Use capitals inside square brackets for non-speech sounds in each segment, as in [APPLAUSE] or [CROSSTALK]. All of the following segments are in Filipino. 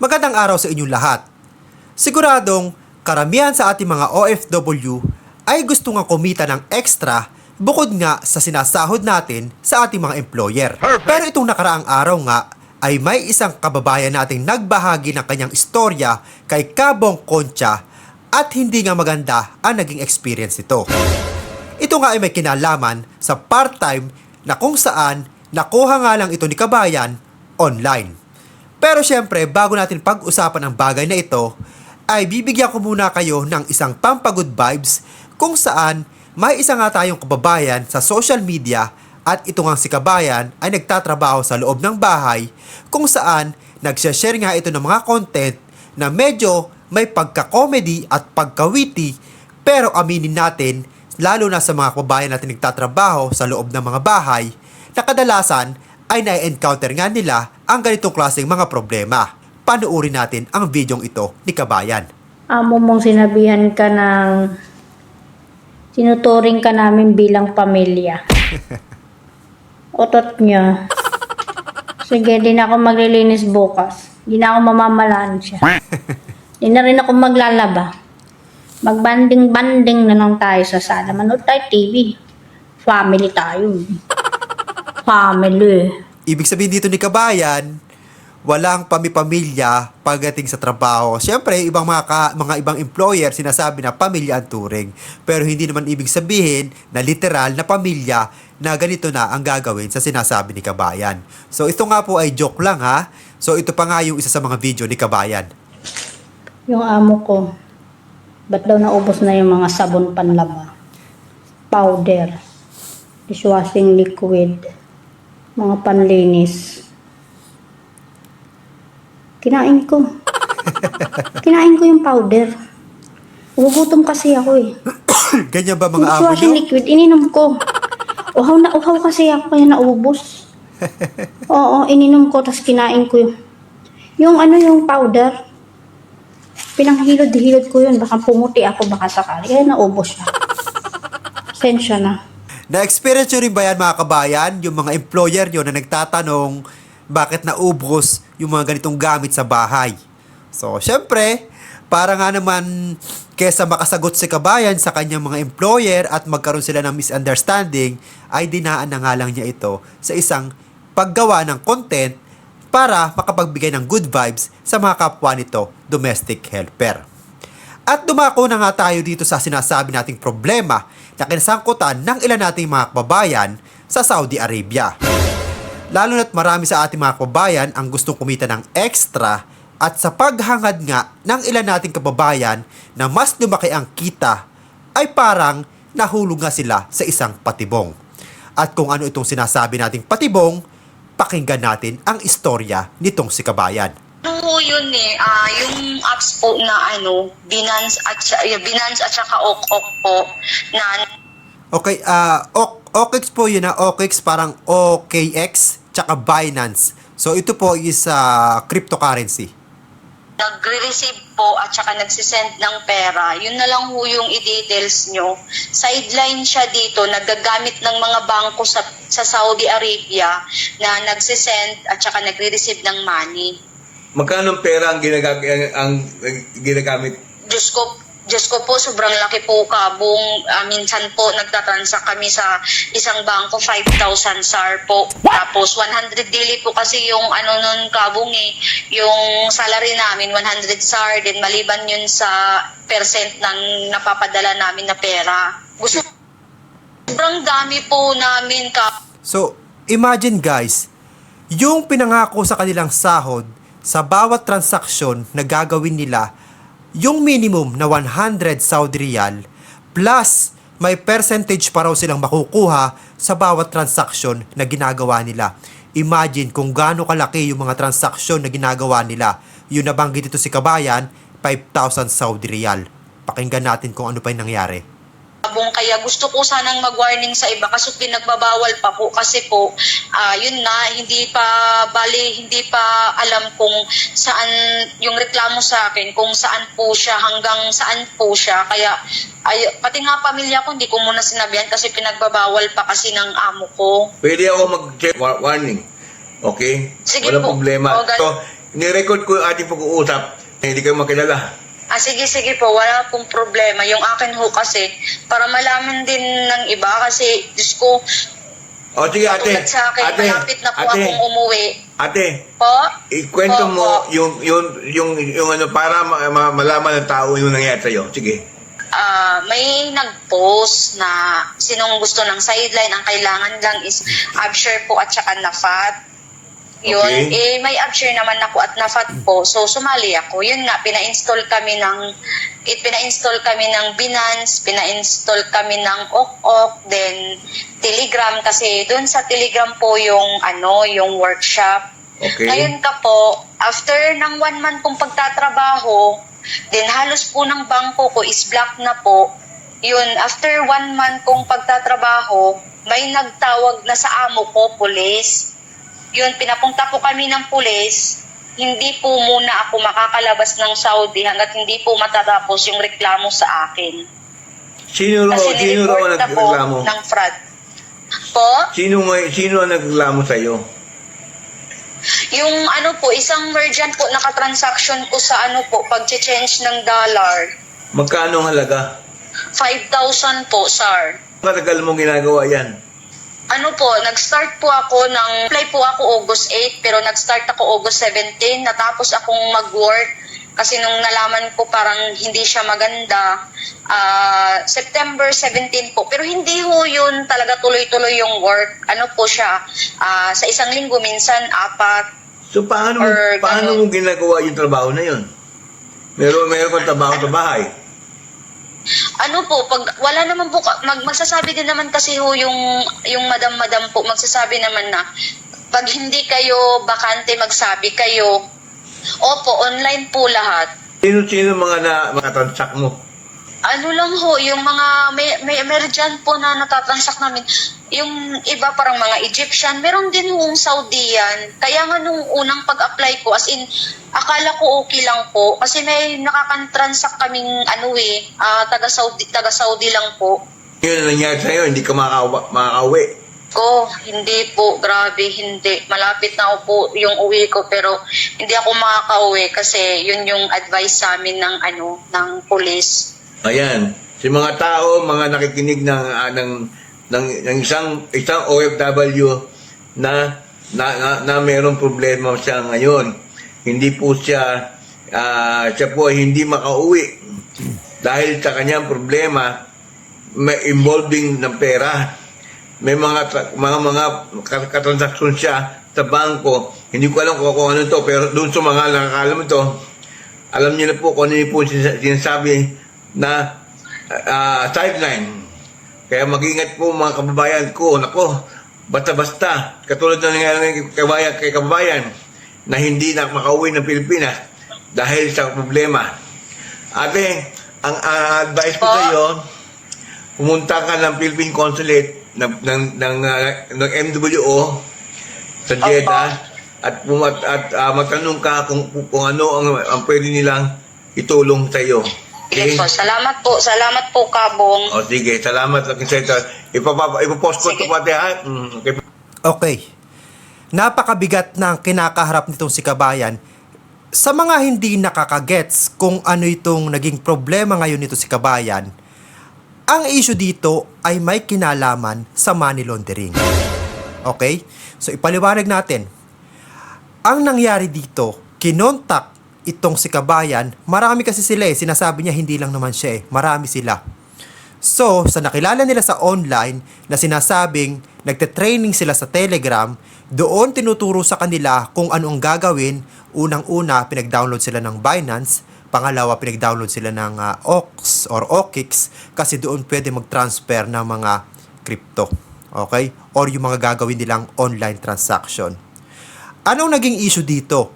Magandang araw sa inyong lahat. Siguradong karamihan sa ating mga OFW ay gusto nga kumita ng extra bukod nga sa sinasahod natin sa ating mga employer. Pero itong nakaraang araw nga ay may isang kababayan nating nagbahagi ng kanyang istorya kay Kabong Concha at hindi nga maganda ang naging experience nito. Ito nga ay may kinalaman sa part-time na kung saan nakuha nga lang ito ni Kabayan online. Pero syempre, bago natin pag-usapan ang bagay na ito, ay bibigyan ko muna kayo ng isang pampagod vibes kung saan may isa nga tayong kababayan sa social media at ito nga si Kabayan ay nagtatrabaho sa loob ng bahay kung saan nagsashare nga ito ng mga content na medyo may pagka-comedy at pagka-witty pero aminin natin lalo na sa mga kababayan natin nagtatrabaho sa loob ng mga bahay na kadalasan ay na-encounter nga nila ang ganitong klaseng mga problema. Panuuri natin ang videong ito ni Kabayan. amo mong sinabihan ka ng sinuturing ka namin bilang pamilya. [LAUGHS] Otot niya. Sige, di na ako maglilinis bukas. Di na ako mamamalaan siya. Di na rin ako maglalaba. Magbanding-banding na lang tayo sa sala. Manood tayo TV. Family tayo. Family. Ibig sabihin dito ni Kabayan, walang pamipamilya pagdating sa trabaho. Siyempre, ibang mga, ka- mga ibang employer sinasabi na pamilya ang turing. Pero hindi naman ibig sabihin na literal na pamilya na ganito na ang gagawin sa sinasabi ni Kabayan. So ito nga po ay joke lang ha. So ito pa nga yung isa sa mga video ni Kabayan. Yung amo ko, ba't daw naubos na yung mga sabon panlaba? Powder, dishwashing liquid, mga panlinis. Kinain ko. [LAUGHS] Kinain ko yung powder. Ugutom kasi ako eh. [COUGHS] Ganyan ba mga amo nyo? liquid, ininom ko. Uhaw na uhaw kasi ako kaya naubos. [LAUGHS] Oo, ininom ko, tapos kinain ko yung, yung ano yung powder. Pinanghilod-hilod ko yun. Baka pumuti ako, baka sakali. Kaya naubos siya. Sensya na. [LAUGHS] Na-experience nyo rin ba yan mga kabayan? Yung mga employer nyo na nagtatanong bakit naubos yung mga ganitong gamit sa bahay. So, syempre, para nga naman kesa makasagot si kabayan sa kanyang mga employer at magkaroon sila ng misunderstanding, ay dinaan na nga lang niya ito sa isang paggawa ng content para makapagbigay ng good vibes sa mga kapwa nito, domestic helper. At dumako na nga tayo dito sa sinasabi nating problema na kinasangkutan ng ilan nating mga kababayan sa Saudi Arabia. Lalo na't marami sa ating mga kababayan ang gustong kumita ng extra at sa paghangad nga ng ilan nating kababayan na mas lumaki ang kita ay parang nahulog nga sila sa isang patibong. At kung ano itong sinasabi nating patibong, pakinggan natin ang istorya nitong si Kabayan. Po yun eh, ah, yung apps po na ano, Binance at, Binance at saka OkOk po, na Okay, ah O- OKX po yun na OKX parang OKX tsaka Binance. So ito po is ah, cryptocurrency. nagre-receive po at saka nagsisend ng pera, yun na lang po yung i-details nyo. Sideline siya dito, nagagamit ng mga bangko sa, sa Saudi Arabia na nagsisend at saka nagre-receive ng money. Magkano ang pera ang ginagamit ang, ang ginagamit? Diyos ko, Diyos ko po, sobrang laki po kabong. Ah, minsan po, nagtatransact kami sa isang bangko, 5,000 SAR po. Tapos, 100 daily po kasi yung ano nun kabong eh. Yung salary namin, 100 SAR. Then, maliban yun sa percent ng napapadala namin na pera. Gusto, sobrang dami po namin ka. So imagine guys, yung pinangako sa kanilang sahod sa bawat transaksyon na gagawin nila, yung minimum na 100 Saudi Riyal plus may percentage pa raw silang makukuha sa bawat transaksyon na ginagawa nila. Imagine kung gaano kalaki yung mga transaksyon na ginagawa nila. Yung nabanggit dito si Kabayan, 5,000 Saudi Riyal. Pakinggan natin kung ano pa yung nangyari. Kabong kaya gusto ko sanang mag-warning sa iba kasi pinagbabawal pa po kasi po ah, yun na hindi pa bali hindi pa alam kung saan yung reklamo sa akin kung saan po siya hanggang saan po siya kaya ay, pati nga pamilya ko hindi ko muna sinabihan kasi pinagbabawal pa kasi ng amo ko Pwede ako mag-check wa- warning. Okay? Sige Walang po. problema. O, so, Ni-record ko yung ating pag-uusap. Hindi kayo makilala. Ah, sige, sige po, wala pong problema. Yung akin ho kasi, para malaman din ng iba kasi, Diyos ko, O sige ate, tulad sa akin, ate, malapit na po ate, akong umuwi. ate, Po? ikwento Po, mo po. yung, yung, yung, yung ano, para ma- ma- malaman ng tao yung nangyari sa'yo. Sige. Ah, may nag-post na sinong gusto ng sideline, ang kailangan lang is Abshare po at saka Nafat. Yun, Okay. eh may Abshare naman ako at Nafat po. So sumali ako. Yun nga, pina-install kami ng it pina-install kami ng Binance, pina-install kami ng Ok-Ok, then Telegram kasi doon sa Telegram po yung ano, yung workshop. Okay. Ngayon ka po, after ng one month kong pagtatrabaho, then halos po ng bangko ko is black na po. Yun, after one month kong pagtatrabaho, may nagtawag na sa amo ko, pulis. Yun, pinapunta po kami ng pulis. Hindi po muna ako makakalabas ng Saudi hanggat hindi po matatapos yung reklamo sa akin. Sino raw, Kasi sino raw ang nagreklamo? ng fraud. Po? Sino, may, sino ang nagreklamo sa'yo? Yung ano po, isang merchant po nakatransaction ko sa ano po, pag-change ng dollar. Magkano ang halaga? 5,000 po, sir. Matagal mo ginagawa yan. Ano po, nag-start po ako ng, apply po ako August 8, pero nag-start ako August 17, natapos akong mag-work kasi nung nalaman ko parang hindi siya maganda, ah, September 17 po. Pero hindi ho yun talaga tuloy-tuloy yung work. Ano po siya, ah, sa isang linggo minsan apat, So paano mo, paano ganun. mo ginagawa yung trabaho na yun? Meron, meron kang trabaho sa bahay. Ano po, pag wala naman po, mag, magsasabi din naman kasi ho yung, yung madam-madam po, magsasabi naman na, pag hindi kayo bakante, magsabi kayo, opo, online po lahat. Sino-sino mga na makatransak mo? Ano lang ho, yung mga, may, may emergent po na natatransak namin, yung iba parang mga Egyptian, meron din hong Saudian. Kaya nga nung unang pag-apply ko, as in, akala ko okay lang po. Kasi may nakakantransak kaming ano eh, ah, taga-Saudi, taga-Saudi lang po. Yun ang nangyari sa'yo, hindi ka makaka- makakauwi. ko, hindi po, grabe, hindi. Malapit na ako po yung uwi ko pero hindi ako makakauwi kasi yun yung advice sa amin ng ano, ng police. Ayan, si mga tao, mga nakikinig ng, ah, ng, ng, ng isang, isang OFW na, na, na, na mayroong problema siya ngayon. Hindi po siya, ah, siya po hindi makauwi dahil sa kanyang problema may involving ng pera. May mga mga mga kat- katransaksyon siya sa bangko. Hindi ko alam kung, ano to, pero doon sa mga nakakalam ito, alam niyo na po kung ano po sinasabi na ah, sideline. Kaya mag-ingat po mga kababayan ko, nako, basta-basta, katulad ng nangyari kay kababayan, kay kababayan na hindi na makauwi ng Pilipinas dahil sa problema. Ate, ang ah, advice ko sa iyo, pumunta ka ng Philippine Consulate ng, ng, ng, ah, ng MWO sa Jeddah at, pumat, at ah, magtanong ka kung, kung ano ang, ang pwede nilang itulong sa iyo. Sige po, salamat po, salamat po Kabong. O sige, salamat lang sa ito. Ipapapa, ipopost ko ito pati ha. Mm, okay. Okay. Napakabigat ng kinakaharap nitong si Kabayan. Sa mga hindi nakakagets kung ano itong naging problema ngayon nito si Kabayan, ang issue dito ay may kinalaman sa money laundering. Okay? So ipaliwanag natin. Ang nangyari dito, kinontak itong si Kabayan, marami kasi sila eh, sinasabi niya hindi lang naman siya eh, marami sila. So, sa nakilala nila sa online na sinasabing nagte-training sila sa Telegram, doon tinuturo sa kanila kung ano ang gagawin. Unang-una, pinag-download sila ng Binance. Pangalawa, pinag-download sila ng ah, OX or OKX kasi doon pwede mag-transfer ng mga crypto. Okay? Or yung mga gagawin nilang online transaction. Anong naging issue dito?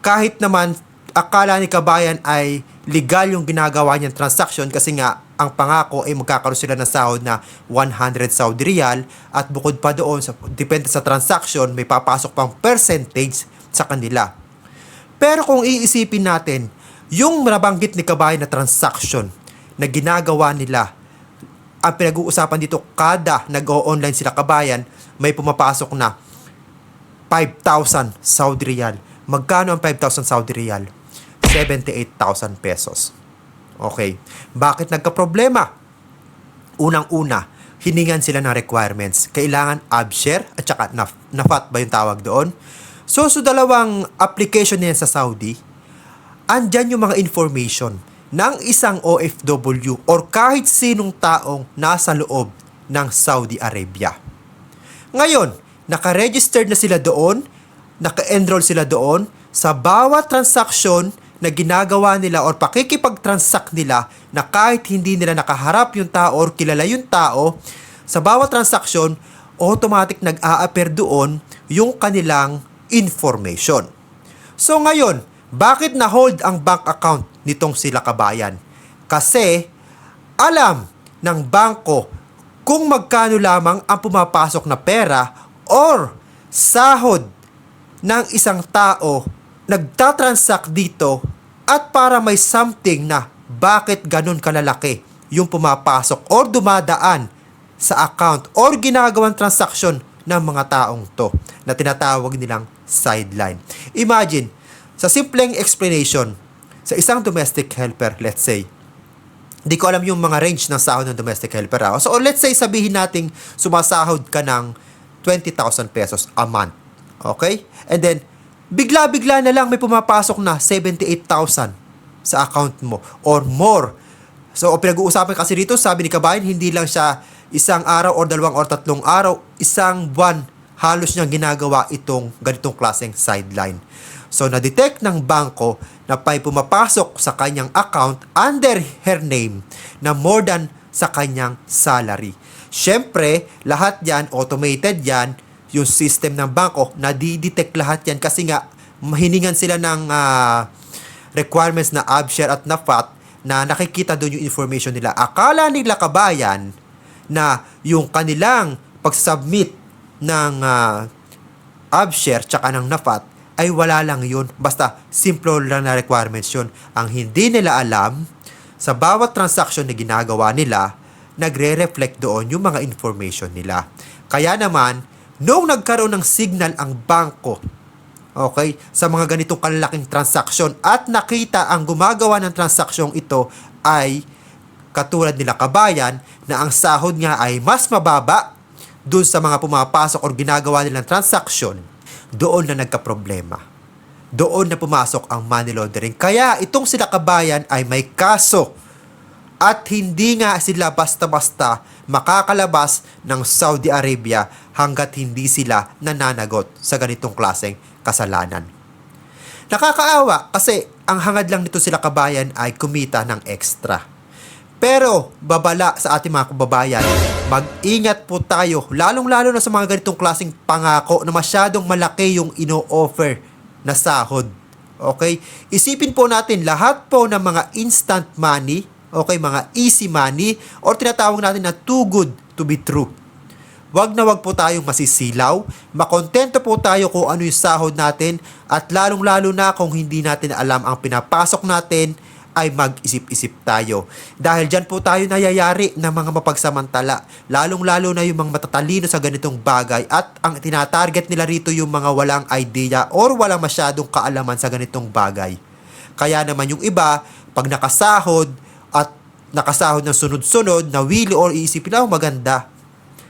Kahit naman akala ni Kabayan ay legal yung ginagawa niyang transaction kasi nga ang pangako ay magkakaroon sila ng sahod na 100 Saudi Riyal at bukod pa doon, sa, depende sa transaction, may papasok pang percentage sa kanila. Pero kung iisipin natin, yung nabanggit ni Kabayan na transaction na ginagawa nila ang pinag-uusapan dito kada nag-o-online sila kabayan, may pumapasok na 5,000 Saudi Riyal. Magkano ang 5,000 Saudi Riyal? 78,000 pesos. Okay. Bakit nagka-problema? Unang-una, hiningan sila ng requirements. Kailangan ABSHARE at saka NAF, NAFAT ba yung tawag doon? So, so dalawang application niya sa Saudi, andyan yung mga information ng isang OFW or kahit sinong taong nasa loob ng Saudi Arabia. Ngayon, naka-registered na sila doon, naka-enroll sila doon, sa bawat transaksyon na ginagawa nila or pakikipag-transact nila na kahit hindi nila nakaharap yung tao or kilala yung tao, sa bawat transaksyon, automatic nag-a-appear doon yung kanilang information. So ngayon, bakit na-hold ang bank account nitong sila kabayan? Kasi alam ng bangko kung magkano lamang ang pumapasok na pera or sahod ng isang tao nagtatransact dito at para may something na bakit ganun kalalaki yung pumapasok or dumadaan sa account or ginagawang transaksyon ng mga taong to na tinatawag nilang sideline. Imagine, sa simpleng explanation, sa isang domestic helper, let's say, Di ko alam yung mga range ng sahod ng domestic helper. ah. So, let's say sabihin nating sumasahod ka ng 20,000 pesos a month. Okay? And then, bigla-bigla na lang may pumapasok na 78,000 sa account mo or more. So, pinag-uusapan kasi dito, sabi ni Kabayan, hindi lang siya isang araw or dalawang or tatlong araw, isang buwan halos niyang ginagawa itong ganitong klaseng sideline. So, na-detect ng bangko na may pumapasok sa kanyang account under her name na more than sa kanyang salary. Siyempre, lahat yan, automated yan, yung system ng bangko, na-detect lahat yan kasi nga, mahiningan sila ng ah, requirements na ABSHARE at NAFAT na nakikita doon yung information nila. Akala nila kabayan na yung kanilang pagsubmit ng uh, ABSHARE tsaka ng NAFAT ay wala lang yun. Basta simple lang na requirements yun. Ang hindi nila alam, sa bawat transaction na ginagawa nila, nagre-reflect doon yung mga information nila. Kaya naman, nung nagkaroon ng signal ang bangko, okay, sa mga ganitong kalalaking transaksyon at nakita ang gumagawa ng transaksyon ito ay katulad nila kabayan na ang sahod nga ay mas mababa dun sa mga pumapasok or ginagawa nilang transaksyon, doon na nagka-problema. Doon na pumasok ang money laundering. Kaya itong sila kabayan ay may kaso at hindi nga sila basta-basta makakalabas ng Saudi Arabia hanggat hindi sila nananagot sa ganitong klaseng kasalanan. Nakakaawa kasi ang hangad lang nito sila kabayan ay kumita ng extra. Pero babala sa ating mga kababayan, mag-ingat po tayo lalong-lalo na sa mga ganitong klaseng pangako na masyadong malaki yung ino-offer na sahod. Okay? Isipin po natin lahat po ng mga instant money, okay, mga easy money or tinatawag natin na too good to be true. Wag na wag po tayong masisilaw, makontento po tayo kung ano yung sahod natin at lalong-lalo na kung hindi natin alam ang pinapasok natin ay mag-isip-isip tayo. Dahil dyan po tayo nayayari ng mga mapagsamantala, lalong-lalo na yung mga matatalino sa ganitong bagay at ang tinatarget nila rito yung mga walang idea or walang masyadong kaalaman sa ganitong bagay. Kaya naman yung iba, pag nakasahod at nakasahod ng sunod-sunod, nawili or iisipin na, "Oh, maganda.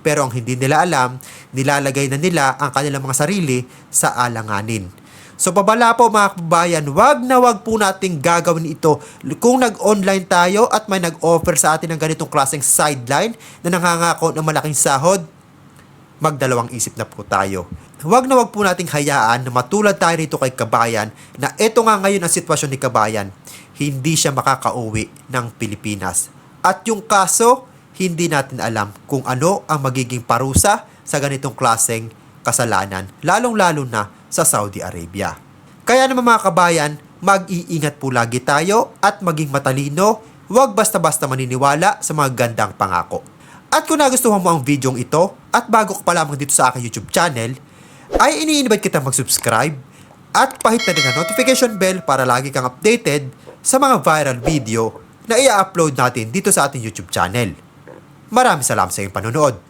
Pero ang hindi nila alam, nilalagay na nila ang kanilang mga sarili sa alanganin. So pabala po mga kababayan, wag na wag po nating gagawin ito. Kung nag-online tayo at may nag-offer sa atin ng ganitong klaseng sideline na nangangako ng malaking sahod, magdalawang isip na po tayo. Huwag na wag po nating hayaan na matulad tayo rito kay Kabayan na ito nga ngayon ang sitwasyon ni Kabayan. Hindi siya makakauwi ng Pilipinas. At yung kaso, hindi natin alam kung ano ang magiging parusa sa ganitong klaseng kasalanan, lalong-lalo na sa Saudi Arabia. Kaya naman mga kabayan, mag-iingat po lagi tayo at maging matalino, huwag basta-basta maniniwala sa mga gandang pangako. At kung nagustuhan mo ang videong ito at bago ka pa lamang dito sa aking YouTube channel, ay ini-invite kita mag-subscribe at pahit na din ang notification bell para lagi kang updated sa mga viral video na i-upload natin dito sa ating YouTube channel. Maraming salamat sa iyong panonood.